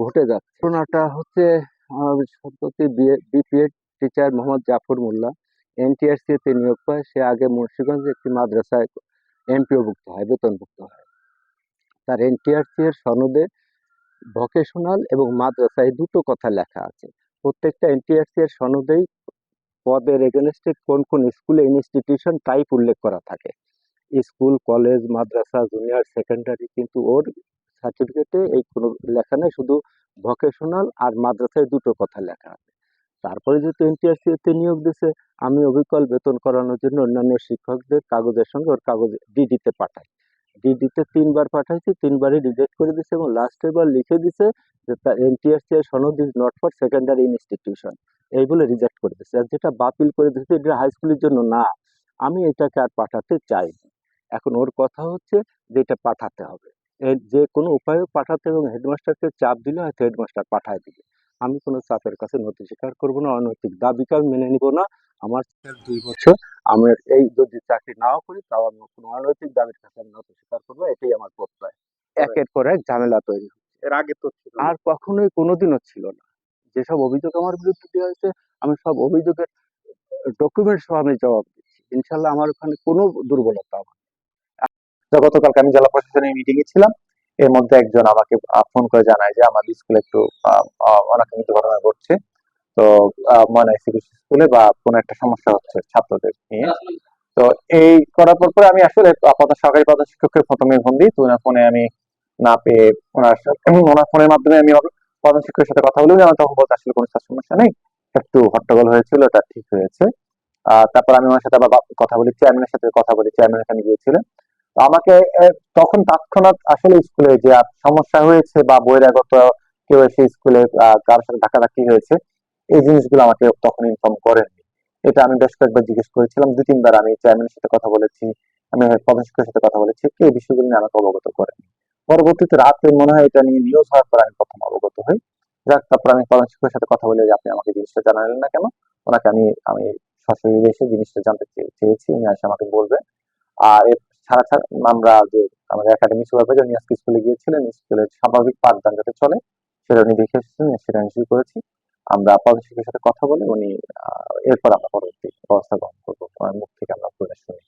ঘটে যাচ্ছে ঘটনাটা হচ্ছে সম্প্রতি B P Ed teacher Mohammad Jafar Molla NTRC তে নিয়োগ পায়। সে আগে মুন্সিগঞ্জে একটি মাদ্রাসায় এমপিও ভুক্ত হয়, বেতনভুক্ত হয়। তার এনটিআরসি এর সনদে ভোকেশনাল এবং মাদ্রাসা এই দুটো কথা লেখা আছে। প্রত্যেকটা এনটিআরসি এর সনদেই পদের এগেনস্টে কোন কোন স্কুলে ইনস্টিটিউশন টাইপ উল্লেখ করা থাকে। স্কুল কলেজ মাদ্রাসা জুনিয়র সেকেন্ডারি কিন্তু ওর সার্টিফিকেটে এই কোনো লেখা নেই, শুধু ভোকেশনাল আর মাদ্রাসায় দুটো কথা লেখা আছে। তারপরে যেহেতু এনটিআরসি তে নিয়োগ দিছে, আমি অবিকল বেতন করানোর জন্য অন্যান্য শিক্ষকদের কাগজের সঙ্গে ওর কাগজ ডিডিতে পাঠাই। ডিডিতে তিনবার পাঠাইছি তিনবারই রিজেক্ট করে দিছে এবং লাস্ট এবার লিখে দিছে যে তার এনটিআরসি এর সনদ is not for secondary institution এই বলে রিজেক্ট করে দিচ্ছে আর যেটা বাতিল করে দিচ্ছে এটা হাই স্কুলের জন্য না। আমি এটাকে আর পাঠাতে চাই। এখন ওর কথা হচ্ছে যে এটা পাঠাতে হবে। এর যে কোনো উপায়ে পাঠাতে এবং হেডমাস্টারকে চাপ দিলে হয়তো হেডমাস্টার পাঠায় দিবে। আমি কোনো চাপের কাছে নথি স্বীকার করব না অনৈতিক দাবিকে আমি মেনে নিব না। আমার দুই বছর। আমার এই যদি চাকরি নাও করি তাও আমি কোনো অনৈতিক দাবির কাছে আমি নথি স্বীকার করব এটাই আমার প্রত্যয় একের পর এক ঝামেলা তৈরি এর আগে তো ছিল আর কখনোই কোনোদিনও ছিল না। যেসব অভিযোগ আমার বিরুদ্ধে দেওয়া হয়েছে আমি সব অভিযোগের ডকুমেন্ট সহ আমি জবাব দিচ্ছি। ইনশাল্লাহ আমার ওখানে কোনো দুর্বলতা আমার। তো গতকালকে আমি জেলা প্রশাসনের মিটিং এ ছিলাম। এর মধ্যে একজন আমাকে ফোন করে জানায় যে আমার স্কুলে একটু অনাকাঙ্ক্ষিত ঘটনা ঘটছে। তো ময়নাইসি স্কুলে বা কোনো একটা সমস্যা হচ্ছে ছাত্রদের নিয়ে। তো এই করার পর পরে আমি আসলে আপাতত সরকারি প্রধান শিক্ষককে প্রথমে ফোন দিই। তো ফোনে আমি না পেয়ে ওনার সাথে- ওনার ফোনের মাধ্যমে আমি প্রধান শিক্ষকের সাথে কথা বলি আমি তখন বলতে আসলে কোনো সমস্যা নেই, একটু হট্টগোল হয়েছিল ওটা ঠিক হয়েছে। তারপর আমি ওনার সাথে আবার কথা বলি চেয়ারম্যানের সাথে কথা বলি চেয়ারম্যান এখানে গিয়েছিলেন। আমাকে তখন তৎক্ষণাৎ আসলে স্কুলে যে সমস্যা হয়েছে বা বহিরাগত কেউ এসে স্কুলে কারোর সাথে ধাক্কাধাক্কি হয়েছে, এই জিনিসগুলো আমাকে তখন ইনফর্ম করেননি। এটা আমি বেশ কয়েকবার জিজ্ঞেস করেছিলাম দু তিনবার আমি চেয়ারম্যানের সাথে কথা বলেছি, আমি প্রধান শিক্ষকের সাথে কথা বলেছি, এই বিষয়গুলো নিয়ে আমাকে অবগত করেনি পরবর্তীতে রাতে মনে হয় এটা নিয়ে নিউজ হওয়ার পর আমি প্রথম অবগত হই। যাক, তারপর আমি প্রধান শিক্ষকের সাথে কথা বলে যে আপনি আমাকে জিনিসটা জানালেন না কেন? ওনাকে আমি আমি সশরীরে এসে জিনিসটা জানতে চেয়েছি, উনি আসে আমাকে বলবেন। আর এর ছাড়া ছাড়া আমরা যে আমাদের একাডেমি সুপারভাইজার উনি আজকে স্কুলে গিয়েছিলেন স্কুলের স্বাভাবিক পাঠদান যাতে চলে, সেটা উনি দেখে এসেছেন, সেটা নিশ্চয়ই করেছি। আমরা প্রধান শিক্ষকের সাথে কথা বলে উনি এরপর আমরা পরবর্তী ব্যবস্থা গ্রহণ করব। মুখ থেকে আমরা শুনি।